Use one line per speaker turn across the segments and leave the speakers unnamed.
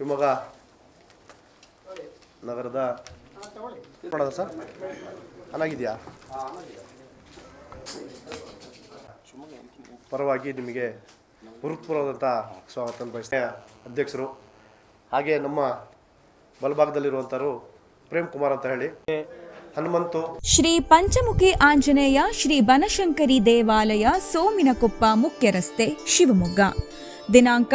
ಶಿವಮೊಗ್ಗ ನಗರದ ಮಾಡೋದ ಸರ್? ಚೆನ್ನಾಗಿದೆಯಾ? ಪರವಾಗಿ ನಿಮಗೆ ಹೃತ್ಪೂರ್ವದಂಥ ಸ್ವಾಗತ ಬಯಸ್ತೇನೆ ಅಧ್ಯಕ್ಷರು, ಹಾಗೆ ನಮ್ಮ ಬಲಭಾಗದಲ್ಲಿರುವಂಥವರು ಪ್ರೇಮ್ ಕುಮಾರ್ ಅಂತ ಹೇಳಿ. ಹನುಮಂತು
ಶ್ರೀ ಪಂಚಮುಖಿ ಆಂಜನೇಯ ಶ್ರೀ ಬನಶಂಕರಿ ದೇವಾಲಯ ಸೋಮಿನಕೊಪ್ಪ ಮುಖ್ಯ ರಸ್ತೆ ಶಿವಮೊಗ್ಗ. ದಿನಾಂಕ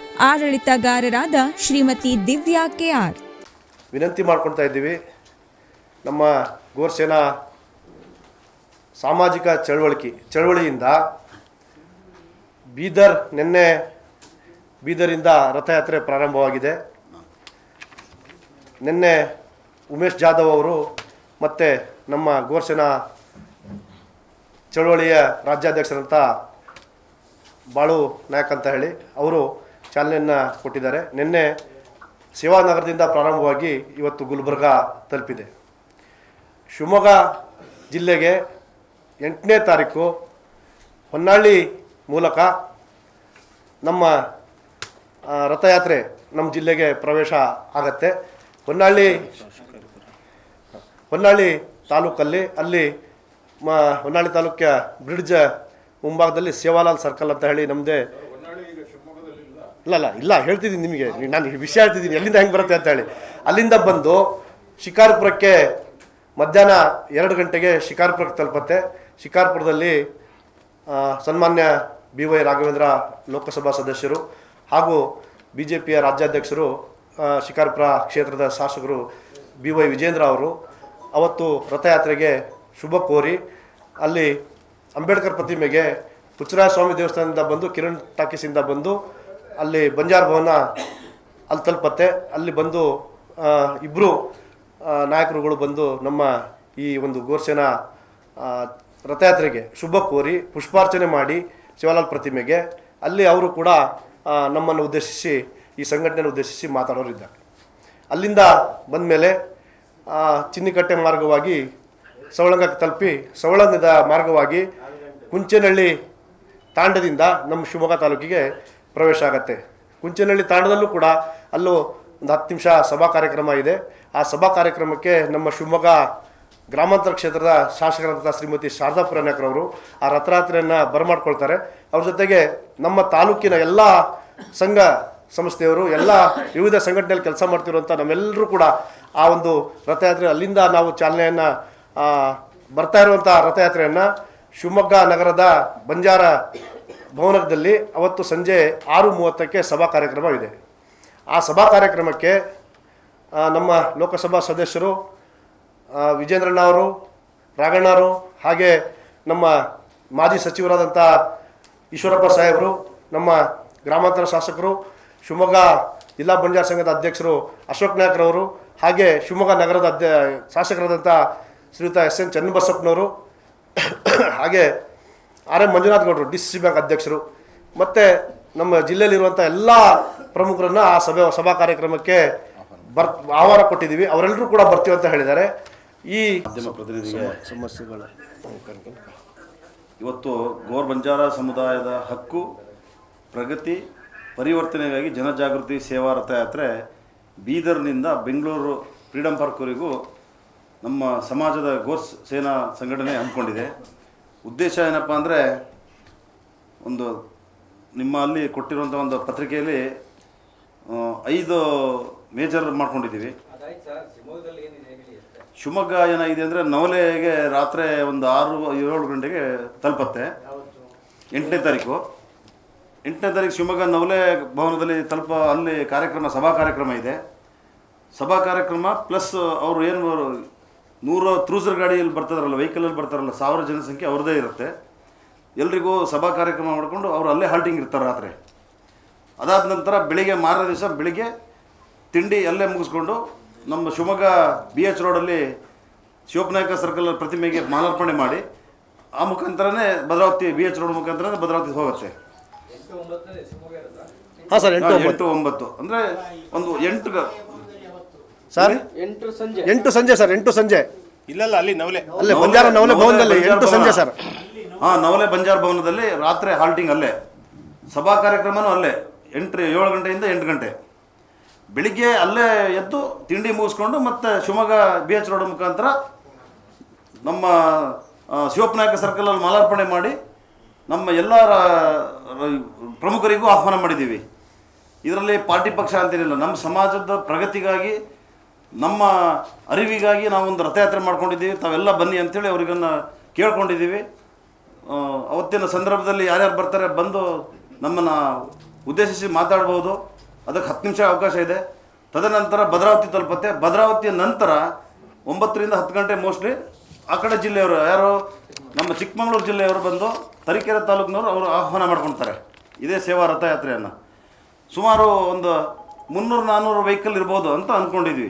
ಆಡಳಿತಗಾರರಾದ ಶ್ರೀಮತಿ ದಿವ್ಯಾ ಕೆಆರ್
ವಿನಂತಿ ಮಾಡ್ಕೊಳ್ತಾ ಇದ್ದೀವಿ. ನಮ್ಮ ಗೋರ್ಸೇನಾ ಸಾಮಾಜಿಕ ಚಳವಳಿಕೆ, ಚಳವಳಿಯಿಂದ ಬೀದರ್, ನಿನ್ನೆ ಬೀದರಿಂದ ರಥಯಾತ್ರೆ ಪ್ರಾರಂಭವಾಗಿದೆ. ನಿನ್ನೆ ಉಮೇಶ್ ಜಾಧವ್ ಅವರು ಮತ್ತು ನಮ್ಮ ಗೋರ್ಸೇನಾ ಚಳವಳಿಯ ರಾಜ್ಯಾಧ್ಯಕ್ಷರಂತ ಬಾಳು ನಾಯಕ್ ಅಂತ ಹೇಳಿ, ಅವರು ಚಾಲನೆಯನ್ನು ಕೊಟ್ಟಿದ್ದಾರೆ. ನಿನ್ನೆ ಸೇವಾನಗರದಿಂದ ಪ್ರಾರಂಭವಾಗಿ ಇವತ್ತು ಗುಲ್ಬರ್ಗ ತಲುಪಿದೆ. ಶಿವಮೊಗ್ಗ ಜಿಲ್ಲೆಗೆ ಎಂಟನೇ ತಾರೀಕು ಹೊನ್ನಾಳಿ ಮೂಲಕ ನಮ್ಮ ರಥಯಾತ್ರೆ ನಮ್ಮ ಜಿಲ್ಲೆಗೆ ಪ್ರವೇಶ ಆಗತ್ತೆ. ಹೊನ್ನಾಳಿ ಹೊನ್ನಾಳಿ ತಾಲೂಕಲ್ಲಿ, ಅಲ್ಲಿ, ಮ, ಹೊನ್ನಾಳಿ ತಾಲೂಕಿನ ಬ್ರಿಡ್ಜ್ ಮುಂಭಾಗದಲ್ಲಿ ಸೇವಾಲಾಲ್ ಸರ್ಕಲ್ ಅಂತ ಹೇಳಿ ನಮ್ಮದೇ ಇಲ್ಲ ಇಲ್ಲ ಇಲ್ಲ, ಹೇಳ್ತಿದ್ದೀನಿ ನಿಮಗೆ. ನಾನು ವಿಷಯ ಹೇಳ್ತಿದ್ದೀನಿ. ಎಲ್ಲಿಂದ ಹೆಂಗೆ ಬರುತ್ತೆ ಅಂತ ಹೇಳಿ. ಅಲ್ಲಿಂದ ಬಂದು ಶಿಕಾರ್ಪುರಕ್ಕೆ ಮಧ್ಯಾಹ್ನ ಎರಡು ಗಂಟೆಗೆ ಶಿಕಾರ್ಪುರಕ್ಕೆ ತಲುಪತ್ತೆ. ಶಿಕಾರ್ಪುರದಲ್ಲಿ ಸನ್ಮಾನ್ಯ ಬಿ ವೈ ರಾಘವೇಂದ್ರ ಲೋಕಸಭಾ ಸದಸ್ಯರು ಹಾಗೂ ಬಿ ಜೆ ಪಿಯ ರಾಜ್ಯಾಧ್ಯಕ್ಷರು ಶಿಕಾರ್ಪುರ ಕ್ಷೇತ್ರದ ಶಾಸಕರು ಬಿ ವೈ ವಿಜೇಂದ್ರ ಅವರು. ಅವತ್ತು ರಥಯಾತ್ರೆಗೆ ಶುಭ ಕೋರಿ ಅಲ್ಲಿ ಅಂಬೇಡ್ಕರ್ ಪ್ರತಿಮೆಗೆ ಹುಚ್ಚರಾಯ ಸ್ವಾಮಿ ದೇವಸ್ಥಾನದಿಂದ ಬಂದು ಕಿರಣ್ ಟಾಕೀಸಿಂದ ಬಂದು ಅಲ್ಲಿ ಬಂಜಾರ್ ಭವನ ಅಲ್ಲಿ ತಲುಪತ್ತೆ. ಅಲ್ಲಿ ಬಂದು ಇಬ್ಬರು ನಾಯಕರುಗಳು ಬಂದು ನಮ್ಮ ಈ ಒಂದು ಗೋರ್ಸೇನಾ ರಥಯಾತ್ರೆಗೆ ಶುಭ ಕೋರಿ ಪುಷ್ಪಾರ್ಚನೆ ಮಾಡಿ ಶಿವಲಾಲ್ ಪ್ರತಿಮೆಗೆ. ಅಲ್ಲಿ ಅವರು ಕೂಡ ನಮ್ಮನ್ನು ಉದ್ದೇಶಿಸಿ, ಈ ಸಂಘಟನೆಯನ್ನು ಉದ್ದೇಶಿಸಿ ಮಾತಾಡೋರಿದ್ದಾರೆ. ಅಲ್ಲಿಂದ ಬಂದ ಮೇಲೆ ಚಿನ್ನಿಕಟ್ಟೆ ಮಾರ್ಗವಾಗಿ ಸವಳಂಗಕ್ಕೆ ತಲುಪಿ, ಸವಳಂಗದ ಮಾರ್ಗವಾಗಿ ಕುಂಚೇನಹಳ್ಳಿ ತಾಂಡದಿಂದ ನಮ್ಮ ಶಿವಮೊಗ್ಗ ತಾಲೂಕಿಗೆ ಪ್ರವೇಶ ಆಗತ್ತೆ. ಕುಂಚನಹಳ್ಳಿ ತಾಣದಲ್ಲೂ ಕೂಡ ಅಲ್ಲೂ ಒಂದು ಹತ್ತು ನಿಮಿಷ ಸಭಾ ಕಾರ್ಯಕ್ರಮ ಇದೆ. ಆ ಸಭಾ ಕಾರ್ಯಕ್ರಮಕ್ಕೆ ನಮ್ಮ ಶಿವಮೊಗ್ಗ ಗ್ರಾಮಾಂತರ ಕ್ಷೇತ್ರದ ಶಾಸಕರಾದಂಥ ಶ್ರೀಮತಿ ಶಾರದಾ ಪುರಾಣಕರವರು ಆ ರಥಯಾತ್ರೆಯನ್ನು ಬರಮಾಡ್ಕೊಳ್ತಾರೆ. ಅವ್ರ ಜೊತೆಗೆ ನಮ್ಮ ತಾಲೂಕಿನ ಎಲ್ಲ ಸಂಘ ಸಂಸ್ಥೆಯವರು, ಎಲ್ಲ ವಿವಿಧ ಸಂಘಟನೆಯಲ್ಲಿ ಕೆಲಸ ಮಾಡ್ತಿರುವಂಥ ನಮ್ಮೆಲ್ಲರೂ ಕೂಡ ಆ ಒಂದು ರಥಯಾತ್ರೆ, ಅಲ್ಲಿಂದ ನಾವು ಚಾಲನೆಯನ್ನು ಬರ್ತಾ ಇರುವಂಥ ರಥಯಾತ್ರೆಯನ್ನು ಶಿವಮೊಗ್ಗ ನಗರದ ಬಂಜಾರ ಭವನದಲ್ಲಿ ಅವತ್ತು ಸಂಜೆ ಆರು ಮೂವತ್ತಕ್ಕೆ ಸಭಾ ಕಾರ್ಯಕ್ರಮ ಇದೆ. ಆ ಸಭಾ ಕಾರ್ಯಕ್ರಮಕ್ಕೆ ನಮ್ಮ ಲೋಕಸಭಾ ಸದಸ್ಯರು ವಿಜೇಂದ್ರಣ್ಣ ಅವರು ರಾಘಣ್ಣವರು ಹಾಗೆ ನಮ್ಮ ಮಾಜಿ ಸಚಿವರಾದಂಥ ಈಶ್ವರಪ್ಪ ಸಾಹೇಬರು, ನಮ್ಮ ಗ್ರಾಮಾಂತರ ಶಾಸಕರು, ಶಿವಮೊಗ್ಗ ಜಿಲ್ಲಾ ಬಂಜಾರ ಸಂಘದ ಅಧ್ಯಕ್ಷರು ಅಶೋಕ್ ನಾಯಕ್ರವರು ಹಾಗೆ ಶಿವಮೊಗ್ಗ ನಗರದ ಅಧ್ಯ ಶಾಸಕರಾದಂಥ ಶ್ರೀಯುತ ಎಸ್ ಎನ್ ಚನ್ನಬಸಪ್ಪನವರು, ಹಾಗೆ ಆರ್ ಎಂ ಮಂಜುನಾಥ್ ಗೌಡರು ಡಿ ಸಿ ಬ್ಯಾಂಕ್ ಅಧ್ಯಕ್ಷರು ಮತ್ತು ನಮ್ಮ ಜಿಲ್ಲೆಯಲ್ಲಿರುವಂಥ ಎಲ್ಲ ಪ್ರಮುಖರನ್ನ ಆ ಸಭೆ ಸಭಾ ಕಾರ್ಯಕ್ರಮಕ್ಕೆ ಬರ್ ಆಹ್ವಾನ ಕೊಟ್ಟಿದ್ದೀವಿ. ಅವರೆಲ್ಲರೂ ಕೂಡ ಬರ್ತೀವಿ ಅಂತ ಹೇಳಿದ್ದಾರೆ. ಈ ಸಮಸ್ಯೆಗಳ
ಇವತ್ತು ಗೋರ್ ಬಂಜಾರ ಸಮುದಾಯದ ಹಕ್ಕು ಪ್ರಗತಿ ಪರಿವರ್ತನೆಗಾಗಿ ಜನಜಾಗೃತಿ ಸೇವಾ ರಥಯಾತ್ರೆ ಬೀದರ್ನಿಂದ ಬೆಂಗಳೂರು ಫ್ರೀಡಂ ಪಾರ್ಕ್ವರೆಗೂ ನಮ್ಮ ಸಮಾಜದ ಗೋರ್ಸ್ ಸೇನಾ ಸಂಘಟನೆ ಹಮ್ಮಿಕೊಂಡಿದೆ. ಉದ್ದೇಶ ಏನಪ್ಪ ಅಂದರೆ ಒಂದು ನಿಮ್ಮ ಅಲ್ಲಿ ಕೊಟ್ಟಿರುವಂಥ ಒಂದು ಪತ್ರಿಕೆಯಲ್ಲಿ ಐದು ಮೇಜರ್ ಮಾಡ್ಕೊಂಡಿದ್ದೀವಿ. ಶಿವಮೊಗ್ಗ ಏನಾಗಿದೆ ಅಂದರೆ ನವಲೆಗೆ ರಾತ್ರಿ ಒಂದು ಆರು, ಏಳು ಗಂಟೆಗೆ ತಲುಪತ್ತೆ. ಎಂಟನೇ ತಾರೀಕು. ಎಂಟನೇ ತಾರೀಕು ಶಿವಮೊಗ್ಗ ನವಲೆ ಭವನದಲ್ಲಿ ತಲುಪ, ಅಲ್ಲಿ ಕಾರ್ಯಕ್ರಮ, ಸಭಾ ಕಾರ್ಯಕ್ರಮ ಇದೆ. ಸಭಾ ಕಾರ್ಯಕ್ರಮ, ಪ್ಲಸ್ ಅವರು ಏನು ನೂರು ಕ್ರೂಸರ್ ಗಾಡಿಯಲ್ಲಿ ಬರ್ತಾರಲ್ಲ ವೆಹಿಕಲಲ್ಲಿ ಬರ್ತಾರಲ್ಲ ಸಾವಿರ ಜನಸಂಖ್ಯೆ ಅವ್ರದ್ದೇ ಇರುತ್ತೆ. ಎಲ್ರಿಗೂ ಸಭಾ ಕಾರ್ಯಕ್ರಮ ಮಾಡಿಕೊಂಡು ಅವರು ಅಲ್ಲೇ ಹಾಲ್ಟಿಂಗ್ ಇರ್ತಾರೆ ರಾತ್ರಿ. ಅದಾದ ನಂತರ ಬೆಳಿಗ್ಗೆ ಮಾರನೇ ದಿವಸ ಬೆಳಿಗ್ಗೆ ತಿಂಡಿ ಅಲ್ಲೇ ಮುಗಿಸ್ಕೊಂಡು ನಮ್ಮ ಶಿವಮೊಗ್ಗ ಬಿ ಎಚ್ ರೋಡಲ್ಲಿ ಶಿವಪ್ಪನಾಯಕ ಸರ್ಕಲ್ ಪ್ರತಿಮೆಗೆ ಮಾಲಾರ್ಪಣೆ ಮಾಡಿ ಆ ಮುಖಾಂತರನೇ ಭದ್ರಾವತಿ ಬಿ ಎಚ್ ರೋಡ್ ಮುಖಾಂತರ ಭದ್ರಾವತಿ ಹೋಗುತ್ತೆ.
ಹಾಂ ಸರ್ ಎಂಟು ಒಂಬತ್ತು.
ಎಂಟು ಒಂಬತ್ತು. ಅಂದರೆ ಒಂದು ಎಂಟು ಗ-
ಸರ್?
ಎಂಟು ಸಂಜೆ.
ಎಂಟು ಸಂಜೆ ಸರ್ ಎಂಟು ಸಂಜೆ.
ಇಲ್ಲಲ್ಲ ಅಲ್ಲಿ ನವಲೆ.
ಅಲ್ಲೇ ಬಂಜಾರ ನವಲೆ ಭವನದಲ್ಲಿ ಎಂಟು ಸಂಜೆ ಸರ್.
ಹಾ ನವಲೆ ಬಂಜಾರ ಭವನದಲ್ಲಿ ರಾತ್ರಿ ಹಾಲ್ಟಿಂಗ್ ಅಲ್ಲೇ. ಸಭಾ ಕಾರ್ಯಕ್ರಮನೂ ಅಲ್ಲೇ ಎಂಟು ಏಳು ಗಂಟೆಯಿಂದ ಎಂಟು ಗಂಟೆ. ಬೆಳಿಗ್ಗೆ ಅಲ್ಲೇ ಎದ್ದು ತಿಂಡಿ ಮುಗಿಸ್ಕೊಂಡು ಮತ್ತೆ ಶಿವಮೊಗ್ಗ ಬಿ ಎಚ್ ರೋಡ್ ಮುಖಾಂತರ ನಮ್ಮ ಶಿವಪ್ಪನಾಯಕ ಸರ್ಕಲಲ್ಲಿ ಮಾಲಾರ್ಪಣೆ ಮಾಡಿ ನಮ್ಮ ಎಲ್ಲ ಪ್ರಮುಖರಿಗೂ ಆಹ್ವಾನ ಮಾಡಿದ್ದೀವಿ. ಇದರಲ್ಲಿ ಪಾರ್ಟಿ ಪಕ್ಷ ಅಂತೇನಿಲ್ಲ ನಮ್ಮ ಸಮಾಜದ ಪ್ರಗತಿಗಾಗಿ ನಮ್ಮ ಅರಿವಿಗಾಗಿ ನಾವೊಂದು ರಥಯಾತ್ರೆ ಮಾಡ್ಕೊಂಡಿದ್ದೀವಿ. ತಾವೆಲ್ಲ ಬನ್ನಿ ಅಂತೇಳಿ ಅವ್ರಿಗನ್ನು ಕೇಳ್ಕೊಂಡಿದ್ದೀವಿ. ಅವತ್ತಿನ ಸಂದರ್ಭದಲ್ಲಿ ಯಾರ್ಯಾರು ಬರ್ತಾರೆ ಬಂದು ನಮ್ಮನ್ನು ಉದ್ದೇಶಿಸಿ ಮಾತಾಡ್ಬೋದು. ಅದಕ್ಕೆ ಹತ್ತು ನಿಮಿಷ ಅವಕಾಶ ಇದೆ. ತದನಂತರ ಭದ್ರಾವತಿ ತಲುಪತ್ತೆ. ಭದ್ರಾವತಿಯ ನಂತರ ಒಂಬತ್ತರಿಂದ ಹತ್ತು ಗಂಟೆ ಮೋಸ್ಟ್ಲಿ ಆ ಕಡೆ ಜಿಲ್ಲೆಯವರು ಯಾರು? ನಮ್ಮ ಚಿಕ್ಕಮಗಳೂರು ಜಿಲ್ಲೆಯವರು ಬಂದು ತರೀಕೆರೆ ತಾಲೂಕಿನವರು ಅವರು ಆಹ್ವಾನ ಮಾಡ್ಕೊಳ್ತಾರೆ. ಇದೇ ಸೇವಾ ರಥಯಾತ್ರೆಯನ್ನು. ಸುಮಾರು ಒಂದು ಮುನ್ನೂರು ನಾನ್ನೂರು ವೆಹಿಕಲ್ ಇರ್ಬೋದು ಅಂತ ಅಂದ್ಕೊಂಡಿದ್ವಿ.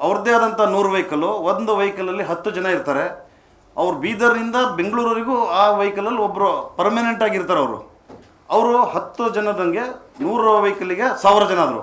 ಅವ್ರದ್ದೇ ಆದಂಥ ನೂರು ವೆಹಿಕಲ್ಲು ಒಂದು ವೆಹಿಕಲಲ್ಲಿ ಹತ್ತು ಜನ ಇರ್ತಾರೆ. ಅವ್ರು ಬೀದರ್ನಿಂದ ಬೆಂಗಳೂರಿಗೂ ಆ ವೆಹಿಕಲಲ್ಲಿ ಒಬ್ಬರು ಪರ್ಮನೆಂಟ್ ಆಗಿರ್ತಾರೆ ಅವರು. ಅವರು ಹತ್ತು ಜನದಂಗೆ ನೂರು ವೆಹಿಕಲ್ಲಿಗೆ ಸಾವಿರ ಜನ ಆದರು.